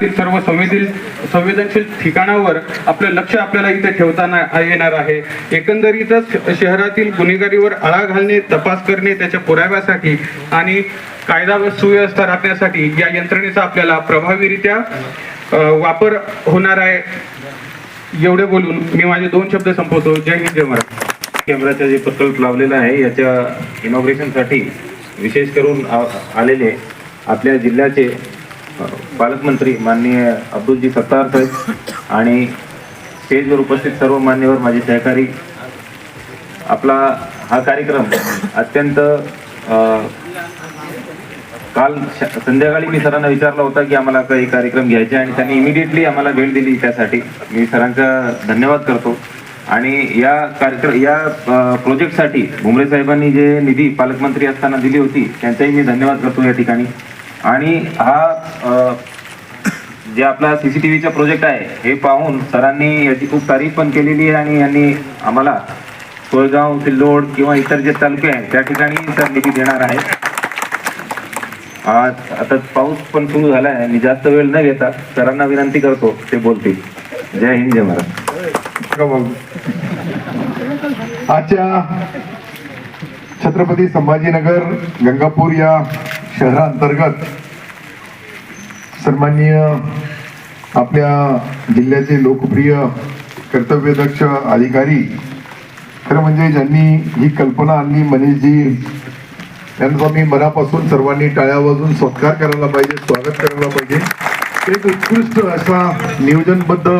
सर्व संवेदील संवेदनशील ठिकाणावर आपलं लक्ष आपल्याला इथे ठेवताना येणार आहे. एकंदरीतच शहरातील गुन्हेगारीवर आळा घालणे तपास करणे त्याच्या पुराव्यासाठी आणि कायदा व सुव्यवस्था राखण्यासाठी या यंत्रणेचा आपल्याला प्रभावीरित्या वापर होणार आहे. एवढे बोलून मी माझे दोन शब्द संपवतो. जय हिंद जय महाराज कॅमेराचा जे प्रकल्प लावलेला आहे याच्या इनॉग्रेशनसाठी विशेष करून आ- आलेले आपल्या जिल्ह्याचे पालकमंत्री माननीय अब्दुलजी सत्तार साहेब आणि स्टेजवर उपस्थित सर्व मान्यवर माझे सहकारी. आपला हा कार्यक्रम अत्यंत काल संध्याकाळी मी सरांना विचारला होता की आम्हाला काही कार्यक्रम घ्यायचे आणि त्यांनी इमिडिएटली आम्हाला भेट दिली त्यासाठी. मी सरांचा धन्यवाद करतो. आणि या कार्यक्रम या प्रोजेक्टसाठी भुमरे साहेबांनी जे निधी पालकमंत्री असताना दिली होती त्यांचाही मी धन्यवाद करतो या ठिकाणी. आणि हा जे आपला सीसीटीव्हीचा प्रोजेक्ट आहे हे पाहून सरांनी याची खूप तारीफ पण केलेली आहे आणि यांनी आम्हाला सोळगाव सिल्लोड किंवा इतर जे तालुके आहेत त्या ठिकाणी सर निधी देणार आहे आज आता पाऊस पण सुरू झाला आहे आणि जास्त वेळ न घेता सरांना विनंती करतो ते बोलतील. जय हिंद जय महाराज आजच्या छत्रपती संभाजीनगर गंगापूर या शहरांतर्गत सन्माननीय आपल्या जिल्ह्याचे लोकप्रिय कर्तव्यदक्ष अधिकारी. खरं म्हणजे ज्यांनी ही कल्पना आणली मनीषजी त्यांचा मी मनापासून सर्वांनी टाळ्या वाजून सत्कार करायला पाहिजे स्वागत करायला पाहिजे. एक उत्कृष्ट असा नियोजनबद्ध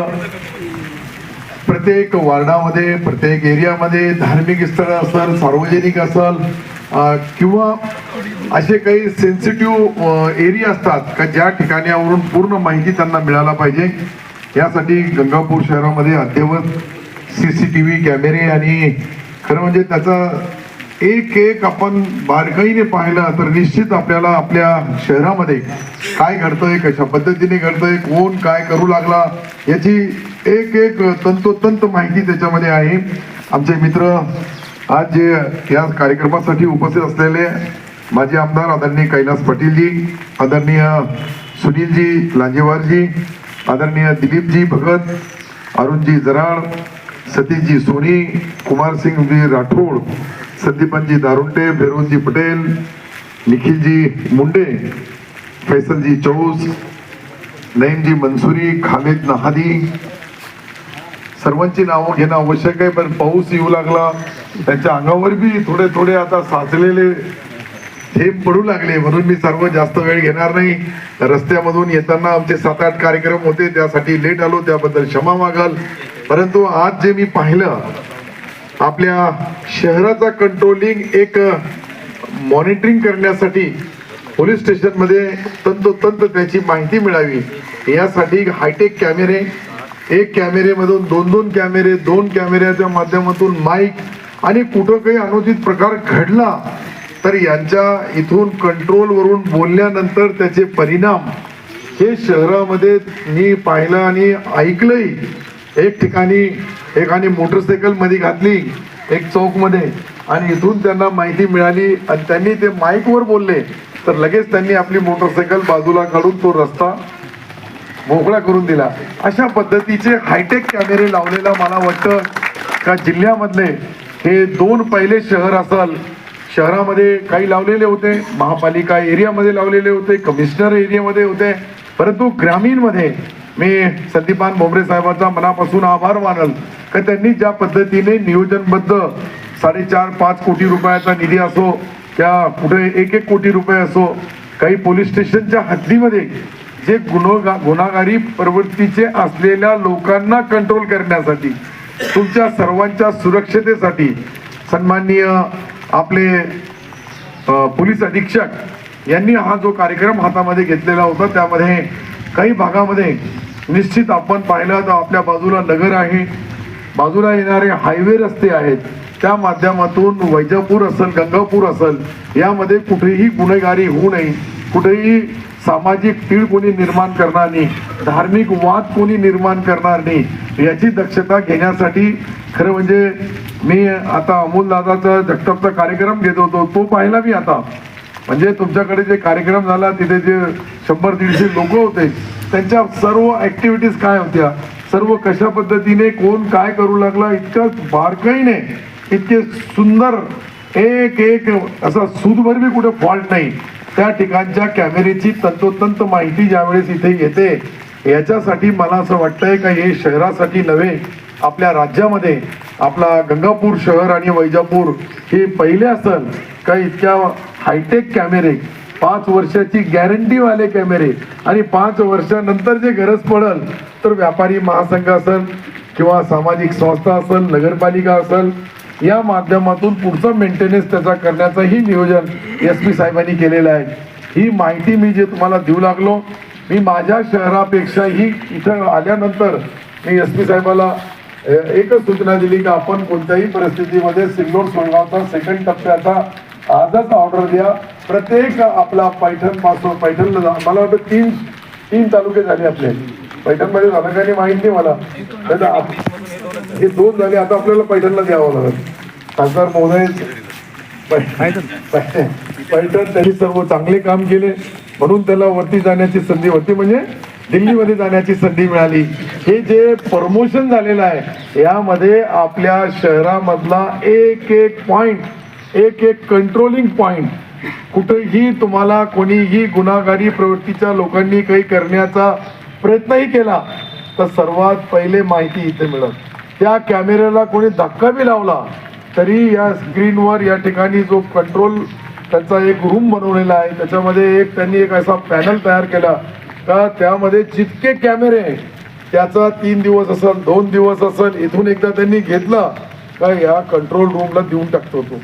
प्रत्येक वार्डामध्ये प्रत्येक एरियामध्ये धार्मिक स्थळ असेल सार्वजनिक असेल किंवा असे काही सेन्सिटिव्ह एरिया असतात का ज्या ठिकाणावरून पूर्ण माहिती त्यांना मिळायला पाहिजे? यासाठी गंगापूर शहरामध्ये अद्ययावत सी सी टी व्ही कॅमेरे आणि खरं म्हणजे त्याचा एक एक आपण बारकाईने पाहिलं तर निश्चित आपल्याला आपल्या शहरामध्ये काय घडतंय कशा पद्धतीने घडतंय कोण काय करू लागला याची एक एक तंतोतंत माहिती त्याच्यामध्ये आहे. आमचे मित्र आज जे या कार्यक्रमासाठी उपस्थित असलेले माजी आमदार आदरणीय कैलास पाटीलजी आदरणीय सुनीलजी लांजेवारजी आदरणीय दिलीपजी भगत अरुणजी जराळ सतीशजी सोनी कुमारसिंगजी राठोड संदीपनजी दारुंटे फेरोजी पटेल निखिलजी मुंडे फैसलजी चौस नईमजी मंसुरी खालिद नहादी. सर्वांची नावं घेणं आवश्यक आहे पण पाऊस येऊ लागला. त्यांच्या अंगावर बी थोडे थोडे आता साचलेले थेंब पडू लागले. म्हणून मी सर्व जास्त वेळ घेणार नाही. रस्त्यामधून येताना आमचे सात आठ कार्यक्रम होते. त्यासाठी लेट आलो. त्याबद्दल क्षमा मागाल. परंतु आज जे मी पाहिलं आपल्या शहराचा कंट्रोलिंग एक मॉनिटरिंग करण्यासाठी पोलीस स्टेशनमध्ये तंतोतंत त्याची माहिती मिळावी. यासाठी हायटेक कॅमेरे एक कॅमेरेमधून दोन दोन कॅमेरे दोन कॅमेऱ्याच्या माध्यमातून माईक आणि कुठं काही अनुचित प्रकार घडला तर यांच्या इथून कंट्रोलवरून बोलल्यानंतर त्याचे परिणाम हे शहरामध्ये मी पाहिलं आणि ऐकलंही. एक ठिकाणी एकाने मोटरसायकलमध्ये घातली एक चौकमध्ये. आणि इथून त्यांना माहिती मिळाली आणि त्यांनी ते माईकवर बोलले. तर लगेच त्यांनी आपली मोटरसायकल बाजूला काढून तो रस्ता मोकळा करून दिला. अशा पद्धतीचे हायटेक कॅमेरे लावलेला मला वाटतं का जिल्ह्यामधले हे दोन पहिले शहर असाल शहरामध्ये काही लावलेले होते महापालिका एरियामध्ये लावलेले होते कमिशनर एरियामध्ये होते परंतु ग्रामीणमध्ये मी संदीपान भोमरे साहेबांचा मनापासून आभार मानल. का त्यांनी ज्या पद्धतीने नियोजनबद्ध साडेचार पाच कोटी रुपयाचा निधी असो त्या कुठे एक एक कोटी रुपये असो काही पोलीस स्टेशनच्या हद्दीमध्ये जे गुन्हा गुन्हागारी प्रवृत्तीचे असलेल्या लोकांना कंट्रोल करण्यासाठी तुमच्या सर्वांच्या सुरक्षतेसाठी सन्माननीय आपले पोलीस अधीक्षक यांनी हा जो कार्यक्रम हातामध्ये घेतलेला होता त्यामध्ये काही भागामध्ये निश्चित आपण पाहिलं तर आपल्या बाजूला नगर आहे. बाजूला येणारे हायवे रस्ते आहेत. त्या माध्यमातून वैजापूर असेल गंगापूर असेल यामध्ये कुठेही गुन्हेगारी होऊ नये. कुठेही सामाजिक तीळ कोणी निर्माण करणार नाही धार्मिक वाद कोणी निर्माण करणार नाही याची दक्षता घेण्यासाठी खरं म्हणजे मी आता अमोल दादाचा जगतापचा कार्यक्रम घेत होतो तो पाहिला मी आता. म्हणजे तुमच्याकडे जे कार्यक्रम झाला तिथे जे शंभर दीडशे लोक होते त्यांच्या सर्व ऍक्टिव्हिटीज काय होत्या? सर्व कशा पद्धतीने कोण काय करू लागला इतकं बारकाईने इतके सुंदर एक एक असा सूदभर बी कुठे फॉल्ट नाही. त्या ठिकाणच्या कॅमेरेची तंतोतंत माहिती ज्यावेळेस इथे येते याच्यासाठी मला असं वाटतंय का हे शहरासाठी नव्हे आपल्या राज्यामध्ये आपला गंगापूर शहर आणि वैजापूर हे पहिले असल का इतक्या हायटेक कॅमेरे पाच वर्षाची गॅरंटीवाले कॅमेरे आणि पाच वर्षानंतर जे गरज पडल तर व्यापारी महासंघ असेल किंवा सामाजिक संस्था असेल नगरपालिका असेल या माध्यमातून पुढचं मेंटेनन्स त्याचा करण्याचंही नियोजन एस पी साहेबांनी केलेलं आहे. ही माहिती मी जे तुम्हाला देऊ लागलो मी माझ्या शहरापेक्षाही इथं आल्यानंतर मी एस पी साहेबाला एकच सूचना दिली की आपण कोणत्याही परिस्थितीमध्ये सिल्लोड सोळगावचा सेकंड टप्प्याचा आजच ऑर्डर द्या. प्रत्येक आपला पैठणपासून पैठणला जा- मला वाटतं तीन तीन तालुके झाले आपले. पैठणमध्ये झालं का नाही नाही मला. तर हे दोन झाले आता आपल्याला पैठणला द्यावं लागेल. खासदार महोदय पै- पैठण त्यांनी सर्व चांगले काम केले. म्हणून त्याला वरती जाण्याची संधी होती. म्हणजे दिल्लीमध्ये जाण्याची संधी मिळाली. हे जे प्रमोशन झालेलं आहे यामध्ये आपल्या शहरामधला एक एक पॉइंट एक एक कंट्रोलिंग पॉइंट कुठेही तुम्हाला कोणीही गुन्हागारी प्रवृत्तीच्या लोकांनी काही करण्याचा प्रयत्नही केला तर सर्वात पहिले माहिती इथे मिळत त्या कॅमेऱ्याला कोणी धक्का बी लावला तरी या स्क्रीनवर या ठिकाणी जो कंट्रोल त्यांचा एक रूम बनवलेला आहे त्याच्यामध्ये एक त्यांनी एक असा पॅनल तयार केला. का त्यामध्ये जितके कॅमेरे आहे, त्याचा तीन दिवस असेल दोन दिवस असेल इथून एकदा त्यांनी घेतला का या कंट्रोल रूमला देऊन टाकतो तो.